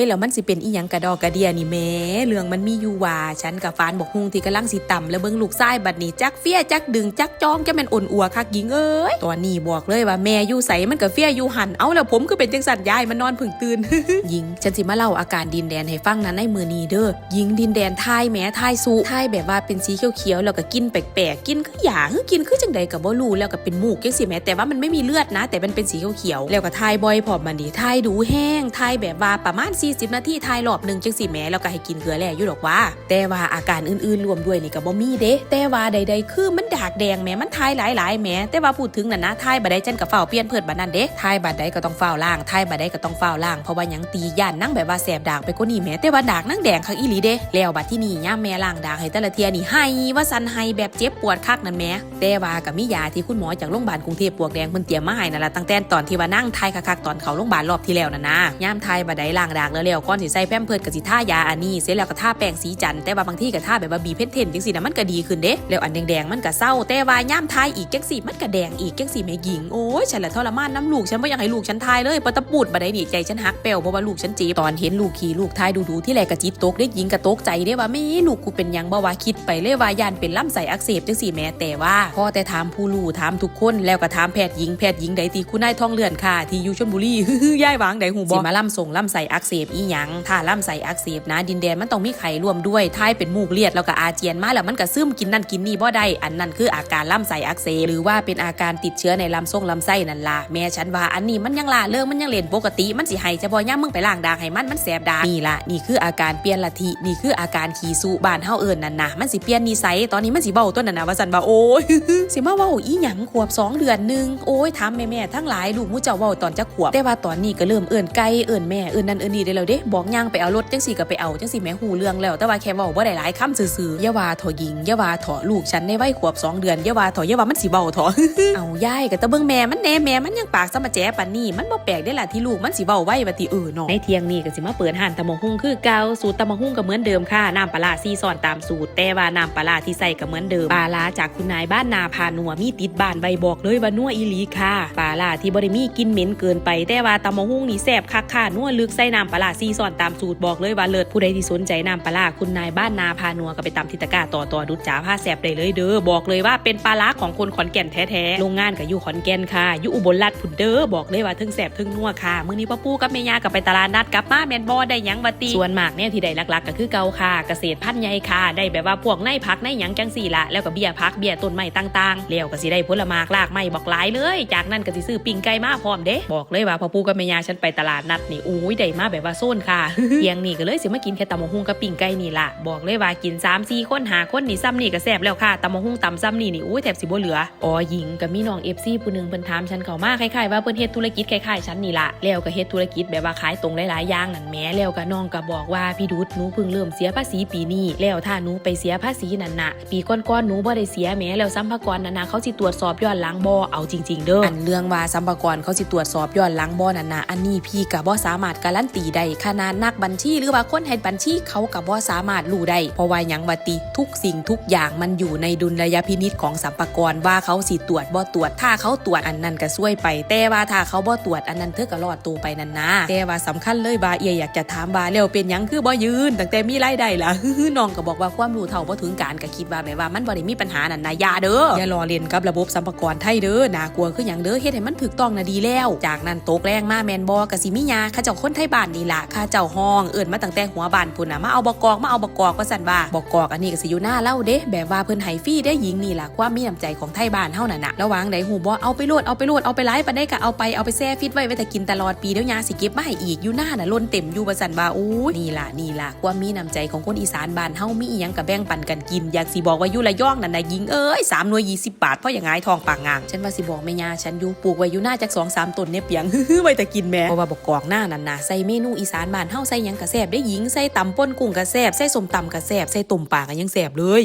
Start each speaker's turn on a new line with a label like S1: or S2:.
S1: ยแล้วมันสิเป็นอีหยังกระดอกกระเดียนี่แม่เรื่องมันมีอยู่ว่าฉันกับฟานบอกฮุงที่กำลังสิต่ำแล้วเบิ่งลูกชายบัดนี้จักเฟี้ยจักดึงจักจองจะแม่นอ่อนอัวคักหญิงเอ้ยตอนนี้บอกเลยว่าแม่อยู่ใสมันก็เฟี้ยอยู่หันเอาแล้วผมคือเป็นจังสันยายมันนอนผึ่งตื่นหญิงฉันสิมาเล่าอาการดินแดนให้ฟังนั้นในมือนี้เด้อหญิงดินแดนทายแม้ทายสุทายแบบว่าเป็นสีเขียวๆแล้วก็กินแปลกๆกินคือหยางกินคือจังใดก็บ่รู้แล้วก็เป็นมูกจังซี่แม้แต่ว่ามันไม่มีเลือดนะ แต่มันเป็นสีเขียวๆแล้วก็ทายบ่อยพอมมันนี่ทายดูแห้งทายแบบว่าประมาณ40นาทีทายรอบหนึ่งจังซี่แม้แล้วก็ให้กินเกลือแร่อยู่ดอกว่า แต่ว่าอาการอื่นๆรวมด้วยนี่ก็บ่มีเด้แต่ว่าใดๆคือมันดากแดงแม้มันทายหลายๆแม้แต่ว่าพูดถึงน่ะนะทายบัดใดฉันก็เฝ้าเปลี่ยนเพิดบัดนั้นเด้ทายบัดใดก็ต้องเฝ้าล่างทายบัดใดก็ต้องเฝ้าล่างเพราะว่าหยังตีย่านนั่งแบบว่าแสบดากไปกว่านี้แม้แต่ว่าดากนั่งแดงคักอีหลีเด้แล้วบัดที่นี่ย่าแม่ล่างดากให้แต่ละเทียนี่ให้ว่าสันให้แบบเจ็บปวดคักนั่นแม้แต่ว่าก็มียาที่คุณหมอจากโรงพยาบาลกรุงเทพปวกแดงเพิ่นเตรียมมาให้นั่นล่ะตั้งแต่ตอนที่ว่านั่งทายคักๆตอนเขาโรงพยาบาลรอบที่แล้วน่ะนะย่ามทายบัดใดล่างดากแล้วแล้วก่อนสิใส่แพมเพิร์ดก็สิท่ายาอันนี้เสร็จแล้วก็ท่าแป้งสีจันแต่ว่าบางที่ก็ท่าแบบว่าบีเพนเทนจังซี่น่ะมันก็ดีขึ้นเด้แล้วอันแดงๆมันก็เศร้าแต่ว่าย่ามทายอีกจังซี่มันก็แดงอีกจังซี่แม่หญิงโอ้ยฉันละทรมานน้ำลูกฉันบ่อยากให้ลูกฉันทายเลยปะตะปูดบัดใดนี่ใจฉันหักแป้วเพราะว่าลูกฉันจ็บตอนเห็นลูกขี่ลูกทายดูๆที่แรกก็จิตตกเด็กหญิงก็ตกใจเด้ว่าแม่ลูกกูเป็นยังบ่ว่าคิดไปเลยว่ายานเป็นลำไส้อักเสบจังซี่แม่แต่ว่าพ่อแต่ถามผู้รู้ถามทุกคนแล้วก็ถามแพทย์หญิงแพทย์หญิงใดที่คุณนายทองเลื่อนค่ะที่อยู่ชลบุรีย่ายหวางใดหูบ่สิมาล่ำส่งลำไส้อักเสบอีหยังถ้าล่ำไส้อักเสบนะ ดินแดนมันต้องมีไข่รวมด้วยทายเป็นมูกเลียดแล้วก็อาเจียนมาแล้วมันก็ซึมกินนั่นกินนี่บ่ได้อันนั้นคืออาการล่ำไส้อักเสบหรือว่าเป็นอาการติดเชื้อในลำส่งลำไส้นั่นล่ะแม่ฉันว่าอันนี้มันยังล่าเริงมันยังเล่นปกติ มันสิให้เฉพาะย่ามมึงไปล้างดากให้มันมันแสบดากนี่ล่ะนี่คืออาการเปลี่ยนลัทธินี่คืออาการขี่สุบ้านเฮาเอิ้นนั่นนะมันสิเปลี่ยนนิสัยตอนนี้มันสิเบ้าต้นนั่นนะว่าสันว่าโอ้ยสิมาเว้าอีหยังขวบสองเดือนนึงโอ้ยถาแม่ๆทั้งหลายลูกมูเจ้าเว้าตอนจะขวบแต่ว่าตอนนี้ก็เริ่มเอิ้นไก่เอิ้นแม่เอิ้นนั่นเอิ้นนี่ได้แล้วเด้บอกย่างไปเอารถจังสี่ก็ไปเอาจังสี่แม่หูเรื่องแล้ว แต่ว่าแค่เว้าบ่ได้หลายคำซื่อๆย่าว่าถอหญิงย่าว่าถอลูกฉันในวัยขวบสองเดือนย่าว่าถอย่าว่ามันสิเว้าถอเอายายก็ตะเบิ่งแม่มันแน่แม่มันยังปากซะมาแจปานนี้มันบ่แปลกได้ล่ะที่ลูกมันสิเว้าไว้ว่าติเออเนาะในเที่ยงนี้ก็สิมาเปิดห้านตำมะฮุ่งคือเก่าสูตรตำมะฮุ่งก็เหมือนเดิมค่ะน้ำปลาซีซอนตามสูตร แต่ว่าน้ำปลาที่ใส่ก็เหมือนเดิมปลาร้าจากคุณนายบ้านนาพานัวมีติดบ้านใบบอกเลยว่านัวอีหลีค่ะปลาร้าที่บ่ได้มีกินเหม็นเกินไปแต่ว่าตำมะฮุ่งนี่แซ่บคักค่ะนัวลึกใส่น้ำปลาาซีซอนตามสูตรบอกเลยว่าเลิศผู้ใดที่สนใจน้ำปลาคุณนายบ้านนาพานัวก็ไปตามทิตะกาต่อต่อดุจจ๋าผ้าแซ่บได้เลยเด้อบอกเลยว่าเป็นปลาร้าของคนขอนแก่นแท้ๆโรงงานก็อยู่ขอนแก่นค่ะอยู่อุบลราชผุนเด้อบอกเลยว่าทึ่งแซ่บทึ่งนัวค่ะมื้อนี้ป้าปูกับแม่ย่าก็ไปตลาดนัดกับมาแมนบ่ได้ยังบัตีส่วนมากแนวที่ได้ลักๆก็คือเกาค่ะ เกษตรพันธุ์ใหญ่ค่ะ ได้แบบว่าพวกในพักในหยังจังสี่ละแล้วก็เบี้ยพักเบี้ยต้นไม้ต่างๆแล้วก็สิได้ผลไม้รากไม้บอกหลายเลย จากนั้นก็สิซื้อปิ้งไก่มาพร้อมเด้บอกเลยว่าพ่อปูกับแม่ย่าฉันไปตลาดนัดนี่อุ้ยได้มาแบบว่าโซนค่ะเที่ยงนี่ก็เลยสิมากินแค่ตำมะฮุ่งกับปิ้งไก่นี่ล่ะบอกเลยว่ากิน3 4คนหาคนนี่ซ้ำนี่ก็แซ่บแล้วค่ะตำมะฮุ่งตำซ้ำนี่นี่อุ้ยแทบสิบ่เหลืออ๋อหญิงกับมีน้อง FC ผู้หนึงเพิ่นถามฉันเข้ามาคล้ายๆว่าเพิ่นเฮ็ดธุรกิจคล้ายๆฉันนี่ล่ะแล้วก็เฮ็ดธุรกิจแบบว่าขายตรงหลายๆอย่างนั่นแหมแล้วก็น้องก็บอกว่าพี่ดุดหนูเพิ่งเริ่มเสียภาษีปีนี้แล้วถ้าหนูไปเสียภาษีนั่นน่ะปีก่อนๆหนูบ่ได้เสียแหมแล้วสัมภากรนั่นน่ะเขาสิตรวจสอบย้อนหลังบ่เอาจริง ๆ เด้ออันเรื่องว่าสัมภากรเขาสิตรวจสอบย้อนหลังบ่นั่นน่ะอันนี้พี่ก็บ่สามารถการันตีได้ขนาดนักบัญชีหรือว่าคนเฮ็ดบัญชีเขาก็บ่าสามารถรู้ได้เพราะว่ายังว่าติทุกสิ่งทุกอย่างมันอยู่ในดุลยพินิจของสัมภากรว่าเขาสิตรวจบ่ตรวจ ถ้าเขาตรวจอันนั้นก็ช่วยไป แต่ว่าถ้าเขาบ่ตรวจอันนั้นเธอก็รอดตัวไปนั่นนะแต่ว่าสำคัญเลยว่าเอียอยากจะถามว่าแล้วเป็นยังคือบ่ยืนตั้งแต่มีรายได้ล่ะน้องก็บอกว่าความรู้เท่าบ่ถึงการก็คิดว่าแบบว่ามันบ่ได้มีปัญหานั่นนะยาเด้ออย่ารอเรียนกับระบบสัมภากระไทยเด้อน่ากลัวคือหยังเด้อเฮ็ดให้มันถูกต้องน่ะดีแล้ว จากนั้นตกแรงมาแมนบ่ก็สิมียาข้าเจ้าคนไทยบ้านนี่ละข้าเจ้าห้องเอิ้นมาตั้งแต่หัวบ้านพุ่นนะมาเอาบกอกมาเอาบกอกว่าซั่นว่าบกอกอันนี้ก็สิอยู่หน้าเล่าเด้แบบว่าเพิ่นให้ฟรีได้หญิงนี่ล่ะความมีน้ำใจของไทยบ้านเฮานั่นน่ะระว่างใดหูบ่เอาไปโลดเอาไปโลดเอาไปไลฟ์ปานใดก็เอาไปเอาไปแช่ฟิตไว้ไว้แต่กินตลอดปีเดี๋ยวยาสิเก็บมาให้อีกอยู่หน้าน่ะล้นเต็มอยู่ว่าซั่นว่าอู้นี่ล่ะนี่ล่ะความมีน้ำใจของคนอีสานบ้านเฮามีอีหยังก็แบ่งปันกันกินอยากสิบอกว่าอยู่ระยองนั่นน่ะหญิงเอ้ย3หน่วย20บาทเพราะอย่างไงทองปากงางฉันว่าสิบอกแม่ยาฉันอยู่ปลูกไว้อยู่หน้าจัก2 3ต้นเนี่ยเปียงไว้แต่กินแม่เพราะว่าบกอกหน้านั่นน่ะใส่เมนูอีสานบ้านเฮาใส่หยังกระแซบได้หญิงใส่ตำป่นกุ้งกระแซบใส่สมตำกระแซบใส่ตุ่มปลาก็ยังแซบเลย